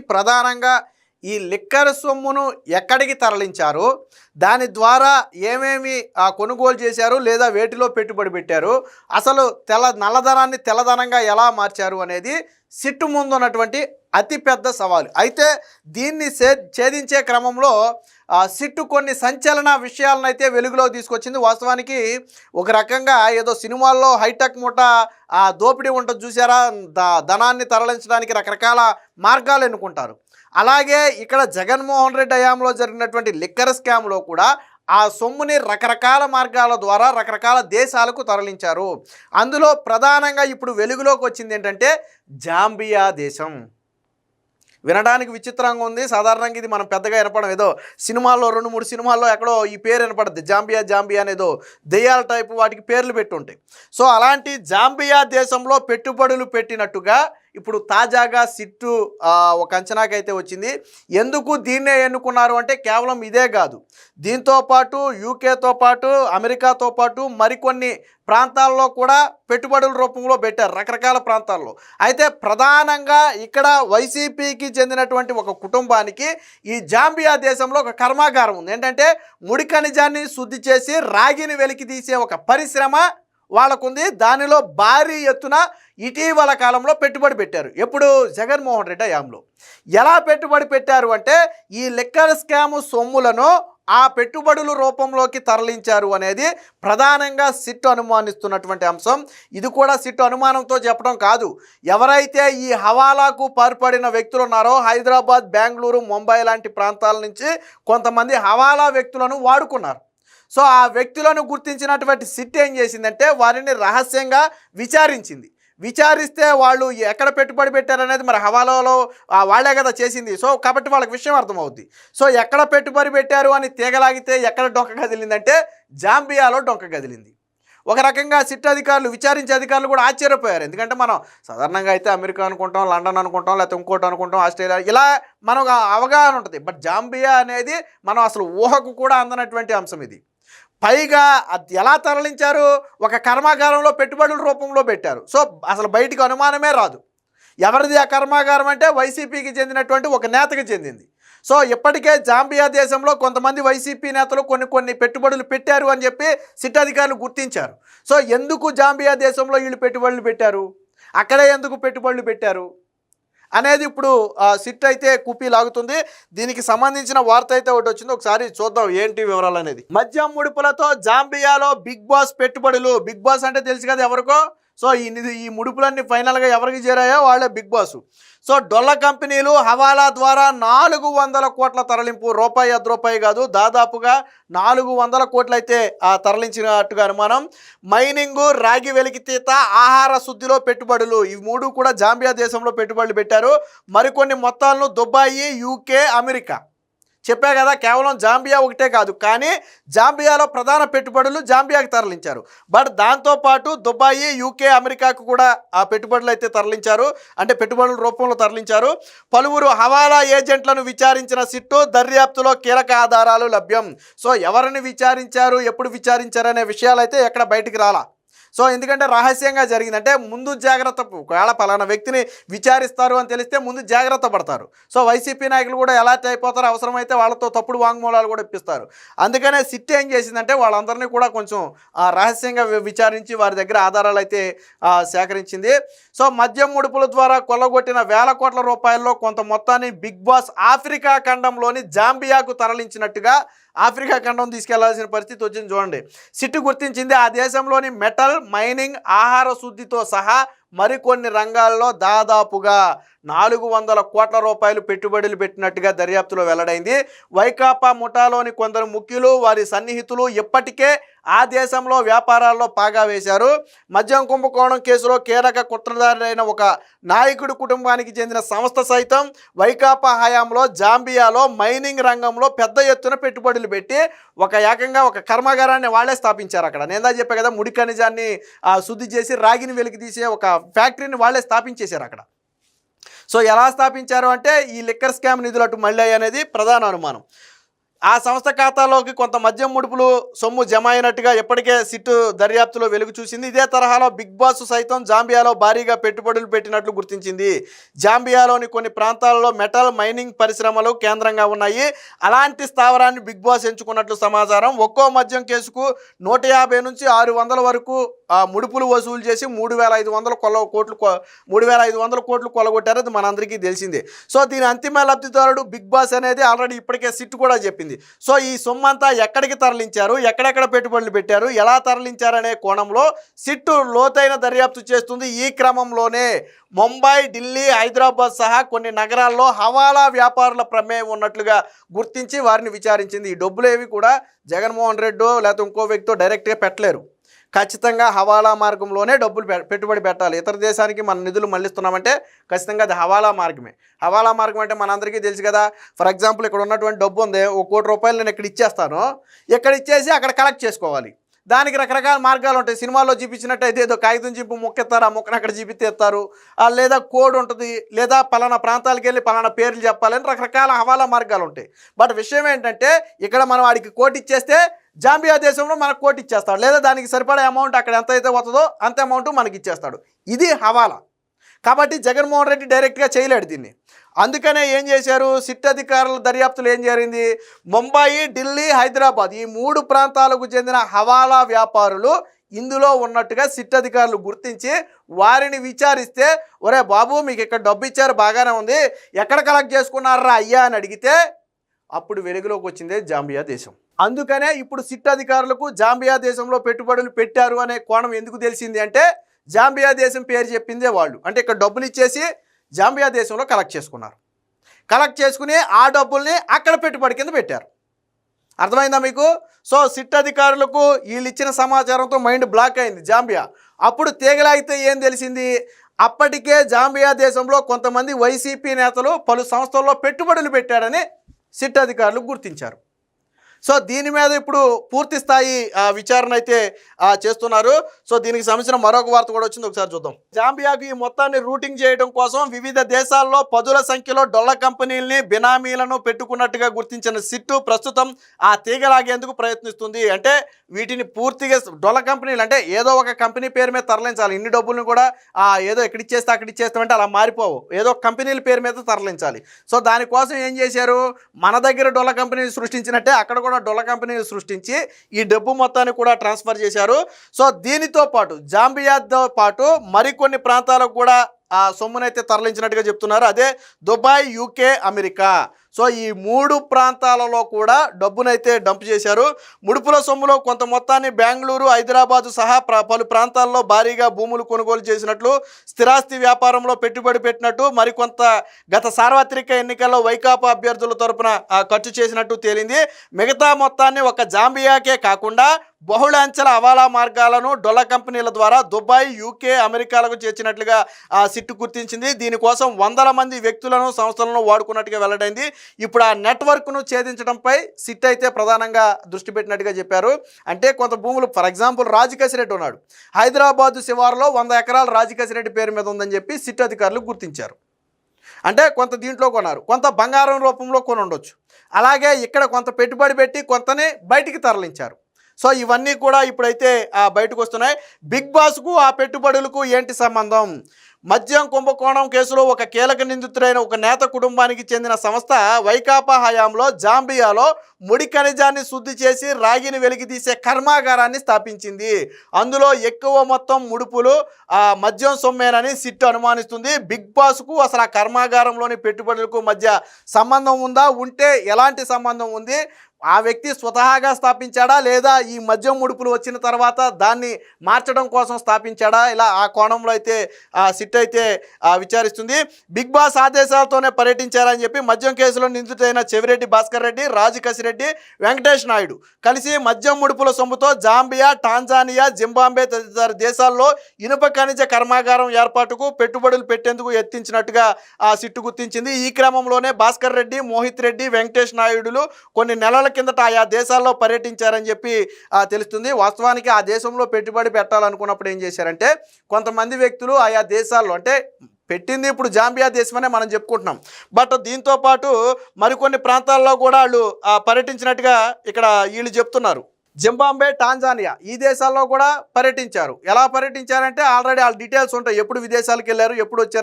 ప్రధానంగా ఈ లిక్కర్ సొమ్మును ఎక్కడికి తరలించారు? దాని ద్వారా ఏమేమి కొనుగోలు చేశారు? లేదా వేటిలో పెట్టుబడి పెట్టారు? అసలు తెల్ల నల్లధనాన్ని తెల్లధనంగా ఎలా మార్చారు అనేది సిట్టు ముందు ఉన్నటువంటి అతిపెద్ద సవాలు. అయితే దీన్ని ఛేదించే క్రమంలో ఆ, సిట్టు కొన్ని సంచలన విషయాలను అయితే వెలుగులో తీసుకొచ్చింది. వాస్తవానికి ఒక రకంగా ఏదో సినిమాల్లో హైటెక్ మూట ఆ దోపిడీ ఉంటుంది చూసారా? ద ధనాన్ని తరలించడానికి రకరకాల మార్గాలు ఎన్నుకుంటారు. అలాగే ఇక్కడ జగన్మోహన్ రెడ్డి హయాంలో జరిగినటువంటి లిక్కర్ స్కామ్లో కూడా ఆ సొమ్ముని రకరకాల మార్గాల ద్వారా రకరకాల దేశాలకు తరలించారు. అందులో ప్రధానంగా ఇప్పుడు వెలుగులోకి వచ్చింది ఏంటంటే జాంబియా దేశం. వినడానికి విచిత్రంగా ఉంది. సాధారణంగా ఇది మనం పెద్దగా వినపడం ఏదో సినిమాల్లో రెండు మూడు సినిమాల్లో ఎక్కడో ఈ పేరు వినపడుద్ది. జాంబియా జాంబియా అనేదో దెయ్యాల టైపు వాటికి పేర్లు పెట్టి ఉంటాయి సో అలాంటి జాంబియా దేశంలో పెట్టుబడులు పెట్టినట్టుగా ఇప్పుడు తాజాగా సిట్టు ఒక అంచనాకైతే వచ్చింది. ఎందుకు దీన్నే ఎన్నుకున్నారు అంటే కేవలం ఇదే కాదు. దీంతో పాటు యూకేతో పాటు అమెరికాతో పాటు మరికొన్ని ప్రాంతాల్లో కూడా పెట్టుబడుల రూపంలో పెట్టారు రకరకాల ప్రాంతాల్లో. అయితే ప్రధానంగా ఇక్కడ వైసీపీకి చెందినటువంటి ఒక కుటుంబానికి ఈ జాంబియా దేశంలో ఒక కర్మాగారం ఉంది. ఏంటంటే ముడి ఖనిజాన్ని శుద్ధి చేసి రాగిని వెలికి తీసే ఒక పరిశ్రమ వాళ్ళకుంది. దానిలో భారీ ఎత్తున ఇటీవల కాలంలో పెట్టుబడి పెట్టారు. ఎప్పుడు? జగన్మోహన్ రెడ్డి హయాంలో. ఎలా పెట్టుబడి పెట్టారు అంటే ఈ లిక్కర్ స్కామ్ సొమ్ములను ఆ పెట్టుబడుల రూపంలోకి తరలించారు అనేది ప్రధానంగా సిట్టు అనుమానిస్తున్నటువంటి అంశం. ఇది కూడా సిట్టు అనుమానంతో చెప్పడం కాదు. ఎవరైతే ఈ హవాలాకు పాల్పడిన వ్యక్తులు ఉన్నారో హైదరాబాద్ బెంగళూరు ముంబై లాంటి ప్రాంతాల నుంచి కొంతమంది హవాలా వ్యక్తులను వాడుకున్నారు. సో ఆ వ్యక్తులను గుర్తించినటువంటి సిట్ ఏం చేసిందంటే వారిని రహస్యంగా విచారించింది. విచారిస్తే వాళ్ళు ఎక్కడ పెట్టుబడి పెట్టారనేది మరి హవాలాలో వాళ్ళే కదా చేసింది. సో కాబట్టి వాళ్ళకి విషయం అర్థమవుద్ది. సో ఎక్కడ పెట్టుబడి పెట్టారు అని తీగలాగితే ఎక్కడ డొంక కదిలిందంటే జాంబియాలో డొంక కదిలింది. ఒక రకంగా సిట్ అధికారులు విచారించే అధికారులు కూడా ఆశ్చర్యపోయారు. ఎందుకంటే మనం సాధారణంగా అయితే అమెరికా అనుకుంటాం లండన్ అనుకుంటాం లేకపోతే ఇంకోటి అనుకుంటాం ఆస్ట్రేలియా ఇలా మనకు అవగాహన ఉంటుంది. బట్ జాంబియా అనేది మనం అసలు ఊహకు కూడా అందనటువంటి అంశం ఇది. పైగా అది ఎలా తరలించారు? ఒక కర్మాగారంలో పెట్టుబడుల రూపంలో పెట్టారు. సో అసలు బయటికి అనుమానమే రాదు. ఎవరిది ఆ కర్మాగారం అంటే వైసీపీకి చెందినటువంటి ఒక నేతకి చెందింది. సో ఇప్పటికే జాంబియా దేశంలో కొంతమంది వైసీపీ నేతలు కొన్ని కొన్ని పెట్టుబడులు పెట్టారు అని చెప్పి సిట్ అధికారులు గుర్తించారు. సో ఎందుకు జాంబియా దేశంలో వీళ్ళు పెట్టుబడులు పెట్టారు? అక్కడే ఎందుకు పెట్టుబడులు పెట్టారు? అనేది ఇప్పుడు సిట్ అయితే కుప్పి లాగుతుంది. దీనికి సంబంధించిన వార్త అయితే ఒకటి వచ్చింది. ఒకసారి చూద్దాం ఏంటి వివరాలు అనేది మద్యం ముడుపులతో జాంబియాలో బిగ్ బాస్ పెట్టుబడులు. బిగ్ బాస్ అంటే తెలుసు కదా ఎవరికో? సో ఈ ఈ ముడుపులన్నీ ఫైనల్గా ఎవరికి చేరాయో వాళ్ళే బిగ్ బాస్. సో డొల్ల కంపెనీలు హవాలా ద్వారా నాలుగు వందల కోట్ల తరలింపు రూపాయి అర్ధ రూపాయి కాదు దాదాపుగా నాలుగు వందల కోట్లు అయితే ఆ, తరలించినట్టుగా అనుమానం. మైనింగ్ రాగి వెలికితీత ఆహార శుద్ధిలో పెట్టుబడులు ఈ మూడు కూడా జాంబియా దేశంలో పెట్టుబడులు పెట్టారు. మరికొన్ని మొత్తాలను దుబాయి యూకే అమెరికా. చెప్పా కదా కేవలం జాంబియా ఒకటే కాదు కానీ జాంబియాలో ప్రధాన పెట్టుబడులు జాంబియాకి తరలించారు. బట్ దాంతోపాటు దుబాయి యూకే అమెరికాకు కూడా ఆ పెట్టుబడులు అయితే తరలించారు అంటే పెట్టుబడుల రూపంలో తరలించారు. పలువురు హవాలా ఏజెంట్లను విచారించిన సిట్టు దర్యాప్తులో కీలక ఆధారాలు లభ్యం. సో ఎవరిని విచారించారు ఎప్పుడు విచారించారు అనే విషయాలు అయితే ఎక్కడ బయటికి రాలా. సో ఎందుకంటే రహస్యంగా జరిగిందంటే ముందు జాగ్రత్త ఒకవేళ పలానా వ్యక్తిని విచారిస్తారు అని తెలిస్తే ముందు జాగ్రత్త పడతారు. సో వైసీపీ నాయకులు కూడా ఎలాంటి అయిపోతారో అవసరమైతే వాళ్ళతో తప్పుడు వాంగ్మూలాలు కూడా ఇప్పిస్తారు. అందుకనే సిట్ ఏం చేసిందంటే వాళ్ళందరినీ కూడా కొంచెం రహస్యంగా విచారించి వారి దగ్గర ఆధారాలు అయితే సేకరించింది. సో మద్యం ముడుపుల ద్వారా కొల్లగొట్టిన వేల కోట్ల రూపాయల్లో కొంత మొత్తాన్ని బిగ్ బాస్ ఆఫ్రికా ఖండంలోని జాంబియాకు తరలించినట్టుగా ఆఫ్రికా ఖండం తీసుకెళ్ళాల్సిన పరిస్థితి వచ్చింది చూడండి. సిట్టు గుర్తించింది ఆ దేశంలోని మెటల్ మైనింగ్ ఆహార శుద్ధితో సహా మరికొన్ని రంగాల్లో దాదాపుగా నాలుగు వందల కోట్ల రూపాయలు పెట్టుబడులు పెట్టినట్టుగా దర్యాప్తులో వెల్లడైంది. వైకాపా ముఠాలోని కొందరు ముఖ్యులు వారి సన్నిహితులు ఇప్పటికే ఆ దేశంలో వ్యాపారాల్లో పాగా వేశారు. మద్యం కుంభకోణం కేసులో కీలక కుట్రదారుడైన ఒక నాయకుడి కుటుంబానికి చెందిన సంస్థ సైతం వైకాపా హయాంలో జాంబియాలో మైనింగ్ రంగంలో పెద్ద ఎత్తున పెట్టుబడులు పెట్టి ఒక ఏకంగా ఒక కర్మాగారాన్ని వాళ్ళే స్థాపించారు అక్కడ. నేను దా చెప్పా కదా ముడి ఖనిజాన్ని శుద్ధి చేసి రాగిని వెలికి తీసే ఒక ఫ్యాక్టరీని వాళ్ళే స్థాపించేశారు అక్కడ. సో ఎలా స్థాపించారు అంటే ఈ లిక్కర్ స్కామ్ నిధులు అటు మళ్ళీ అనేది ప్రధాన అనుమానం. ఆ సంస్థ ఖాతాలోకి కొంత మద్యం ముడుపులు సొమ్ము జమ అయినట్టుగా ఇప్పటికే సిట్టు దర్యాప్తులో వెలుగు చూసింది. ఇదే తరహాలో బిగ్ బాస్ సైతం జాంబియాలో భారీగా పెట్టుబడులు పెట్టినట్లు గుర్తించింది. జాంబియాలోని కొన్ని ప్రాంతాలలో మెటల్ మైనింగ్ పరిశ్రమలు కేంద్రంగా ఉన్నాయి. అలాంటి స్థావరాన్ని బిగ్ బాస్ ఎంచుకున్నట్లు సమాచారం. ఒక్కో మద్యం కేసుకు నూట యాభై నుంచి ఆరు వందల వరకు ఆ ముడుపులు వసూలు చేసి మూడు వేల ఐదు వందల కొల కోట్లు కొ- మూడు వేల ఐదు వందల కోట్లు కొలగొట్టారు అది మనందరికీ తెలిసిందే. సో దీని అంతిమ లబ్ధిదారుడు బిగ్ బాస్ అనేది ఆల్రెడీ ఇప్పటికే సిట్ కూడా చెప్పింది. సో ఈ సొమ్ము అంతా ఎక్కడికి తరలించారు? ఎక్కడెక్కడ పెట్టుబడులు పెట్టారు? ఎలా తరలించారనే కోణంలో సిట్టు లోతైన దర్యాప్తు చేస్తుంది. ఈ క్రమంలోనే ముంబై ఢిల్లీ హైదరాబాద్ సహా కొన్ని నగరాల్లో హవాలా వ్యాపారుల ప్రమేయం ఉన్నట్లుగా గుర్తించి వారిని విచారించింది. ఈ డబ్బులు ఏవి కూడా జగన్మోహన్ రెడ్డో లేకపోతే ఇంకో వ్యక్తితో డైరెక్ట్గా పెట్టలేరు. ఖచ్చితంగా హవాలా మార్గంలోనే డబ్బులు పెట్టుబడి పెట్టాలి. ఇతర దేశానికి మన నిధులు మళ్ళిస్తున్నామంటే ఖచ్చితంగా అది హవాలా మార్గమే. హవాలా మార్గం అంటే మనందరికీ తెలుసు కదా. ఫర్ ఎగ్జాంపుల్ ఇక్కడ ఉన్నటువంటి డబ్బు ఉంది. ఒక కోటి రూపాయలు నేను ఇక్కడ ఇచ్చేస్తాను. ఇక్కడ ఇచ్చేసి అక్కడ కలెక్ట్ చేసుకోవాలి. దానికి రకరకాల మార్గాలు ఉంటాయి. సినిమాల్లో చూపించినట్టయితే ఏదో కాగితం చూపు మొక్కెత్తారు ఆ మొక్కను అక్కడ చూపిస్తేస్తారు లేదా కోడ్ ఉంటుంది. లేదా పలానా ప్రాంతాలకు వెళ్ళి పలానా పేర్లు చెప్పాలని రకరకాల హవాలా మార్గాలు ఉంటాయి. బట్ విషయం ఏంటంటే ఇక్కడ మనం వాడికి కోటి ఇచ్చేస్తే జాంబియా దేశంలో మనకు కోటి ఇచ్చేస్తాడు. లేదా దానికి సరిపడే అమౌంట్ అక్కడ ఎంత అయితే వస్తుందో అంత అమౌంట్ మనకి ఇచ్చేస్తాడు. ఇది హవాలా. కాబట్టి జగన్మోహన్ రెడ్డి డైరెక్ట్గా చేయలేడు దీన్ని. అందుకనే ఏం చేశారు? సిట్ అధికారుల దర్యాప్తులు ఏం జరిగింది? ముంబాయి ఢిల్లీ హైదరాబాద్ ఈ మూడు ప్రాంతాలకు చెందిన హవాలా వ్యాపారులు ఇందులో ఉన్నట్టుగా సిట్ అధికారులు గుర్తించి వారిని విచారిస్తే ఒరే బాబు మీకు ఇక్కడ డబ్బు ఇచ్చారు బాగానే ఉంది. ఎక్కడ కలెక్ట్ చేసుకున్నారా అయ్యా? అని అడిగితే అప్పుడు వెలుగులోకి వచ్చిందే జాంబియా దేశం. అందుకనే ఇప్పుడు సిట్ అధికారులకు జాంబియా దేశంలో పెట్టుబడులు పెట్టారు అనే కోణం ఎందుకు తెలిసింది అంటే జాంబియా దేశం పేరు చెప్పిందే వాళ్ళు. అంటే ఇక్కడ డబ్బులు ఇచ్చేసి జాంబియా దేశంలో కలెక్ట్ చేసుకున్నారు. కలెక్ట్ చేసుకుని ఆ డబ్బుల్ని అక్కడ పెట్టుబడి కింద పెట్టారు. అర్థమైందా మీకు? సో సిట్ అధికారులకు వీళ్ళు ఇచ్చిన సమాచారంతో మైండ్ బ్లాక్ అయింది జాంబియా. అప్పుడు తీగలాగితే ఏం తెలిసింది? అప్పటికే జాంబియా దేశంలో కొంతమంది వైసీపీ నేతలు పలు సంస్థల్లో పెట్టుబడులు పెట్టారని సిట్ అధికారులు గుర్తించారు. సో దీని మీద ఇప్పుడు పూర్తి స్థాయి విచారణ అయితే చేస్తున్నారు. సో దీనికి సంబంధించిన మరొక వార్త కూడా వచ్చింది ఒకసారి చూద్దాం. జాంబియాకు ఈ మొత్తాన్ని రూటింగ్ చేయడం కోసం వివిధ దేశాల్లో పదుల సంఖ్యలో డొల్ల కంపెనీల్ని బినామీలను పెట్టుకున్నట్టుగా గుర్తించిన సిట్టు ప్రస్తుతం ఆ తీగలాగేందుకు ప్రయత్నిస్తుంది. అంటే వీటిని పూర్తిగా డొల్ల కంపెనీలు అంటే ఏదో ఒక కంపెనీ పేరు మీద తరలించాలి. ఇన్ని డబ్బులను కూడా ఆ, ఏదో ఎక్కడ ఇచ్చేస్తే అక్కడ ఇచ్చేస్తామంటే అలా మారిపోవు. ఏదో కంపెనీల పేరు మీద తరలించాలి. సో దానికోసం ఏం చేశారు? మన దగ్గర డొల్ల కంపెనీలు సృష్టించినట్టే అక్కడ కూడా డొల్ల కంపెనీలు సృష్టించి ఈ డబ్బు మొత్తాన్ని కూడా ట్రాన్స్ఫర్ చేశారు. సో దీనితో పాటు జాంబియాతో పాటు మరికొన్ని ప్రాంతాలకు కూడా ఆ సొమ్మునైతే తరలించినట్టుగా చెప్తున్నారు. అదే దుబాయ్ యూకే అమెరికా. సో ఈ మూడు ప్రాంతాలలో కూడా డబ్బునైతే డంప్ చేశారు. ముడుపుల సొమ్ములో కొంత మొత్తాన్ని బెంగళూరు హైదరాబాదు సహా పలు ప్రాంతాల్లో భారీగా భూములు కొనుగోలు చేసినట్లు స్థిరాస్తి వ్యాపారంలో పెట్టుబడి పెట్టినట్టు మరికొంత గత సార్వత్రిక ఎన్నికల్లో వైకాపా అభ్యర్థుల తరపున ఖర్చు చేసినట్టు తేలింది. మిగతా మొత్తాన్ని ఒక జాంబియాకే కాకుండా బహుళ అంచెల హవాలా మార్గాలను డొల్ల కంపెనీల ద్వారా దుబాయ్ యూకే అమెరికాలకు చేర్చినట్లుగా ఆ సిట్టు గుర్తించింది. దీనికోసం వందల మంది వ్యక్తులను సంస్థలను వాడుకున్నట్టుగా వెల్లడైంది. ఇప్పుడు ఆ నెట్వర్క్ను ఛేదించడంపై సిట్ అయితే ప్రధానంగా దృష్టి పెట్టినట్టుగా చెప్పారు. అంటే కొంత భూములు ఫర్ ఎగ్జాంపుల్ రాజకేశిరెడ్డి ఉన్నాడు. హైదరాబాద్ శివారులో వంద ఎకరాలు రాజకేశిరెడ్డి పేరు మీద ఉందని చెప్పి సిట్ అధికారులు గుర్తించారు. అంటే కొంత దీంట్లో కొన్నారు. కొంత బంగారం రూపంలో కొని ఉండొచ్చు అలాగే ఇక్కడ కొంత పెట్టుబడి పెట్టి కొంతనే బయటికి తరలించారు. సో ఇవన్నీ కూడా ఇప్పుడైతే బయటకు వస్తున్నాయి. బిగ్ బాస్కు ఆ పెట్టుబడులకు ఏంటి సంబంధం? మద్యం కుంభకోణం కేసులో ఒక కీలక నిందితుడైన ఒక నేత కుటుంబానికి చెందిన సంస్థ వైకాపా హయాంలో జాంబియాలో ముడి ఖనిజాన్ని శుద్ధి చేసి రాగిని వెలికితీసే కర్మాగారాన్ని స్థాపించింది. అందులో ఎక్కువ మొత్తం ముడుపులు ఆ మద్యం సొమ్మేనని సిట్ అనుమానిస్తుంది. బిగ్ బాస్కు అసలు ఆ కర్మాగారంలోని పెట్టుబడులకు మధ్య సంబంధం ఉందా? ఉంటే ఎలాంటి సంబంధం ఉంది? ఆ వ్యక్తి స్వతహాగా స్థాపించాడా లేదా ఈ మద్యం ముడుపులు వచ్చిన తర్వాత దాన్ని మార్చడం కోసం స్థాపించాడా? ఇలా ఆ కోణంలో అయితే ఆ సిట్ అయితే విచారిస్తుంది. బిగ్ బాస్ ఆదేశాలతోనే పర్యటించారని చెప్పి మద్యం కేసులో నిందితుడైన చెవిరెడ్డి భాస్కర్ రెడ్డి రాజకసిరెడ్డి వెంకటేష్ నాయుడు కలిసి మద్యం ముడుపుల సొమ్ముతో జాంబియా టాంజానియా జింబాంబే తదితర దేశాల్లో ఇనుప ఖనిజ కర్మాగారం ఏర్పాటుకు పెట్టుబడులు పెట్టేందుకు ఎత్తించినట్టుగా ఆ సిట్టు గుర్తించింది. ఈ క్రమంలోనే భాస్కర్ రెడ్డి మోహిత్ రెడ్డి వెంకటేష్ నాయుడులు కొన్ని నెలల కిందట ఆయా దేశాల్లో పర్యటించారని చెప్పి తెలుస్తుంది. వాస్తవానికి ఆ దేశంలో పెట్టుబడి పెట్టాలనుకున్నప్పుడు ఏం చేశారంటే కొంతమంది వ్యక్తులు ఆయా దేశాల్లో అంటే పెట్టింది ఇప్పుడు జాంబియా దేశమనే మనం చెప్పుకుంటున్నాం. బట్ దీంతో పాటు మరికొన్ని ప్రాంతాల్లో కూడా వాళ్ళు ఆ, పర్యటించినట్టుగా ఇక్కడ వీళ్ళు చెప్తున్నారు. జింబాంబే టాంజానియా ఈ దేశాల్లో కూడా పర్యటించారు. ఎలా పర్యటించారంటే ఆల్రెడీ వాళ్ళ డీటెయిల్స్ ఉంటాయి. ఎప్పుడు విదేశాలకు వెళ్ళారు ఎప్పుడు వచ్చారు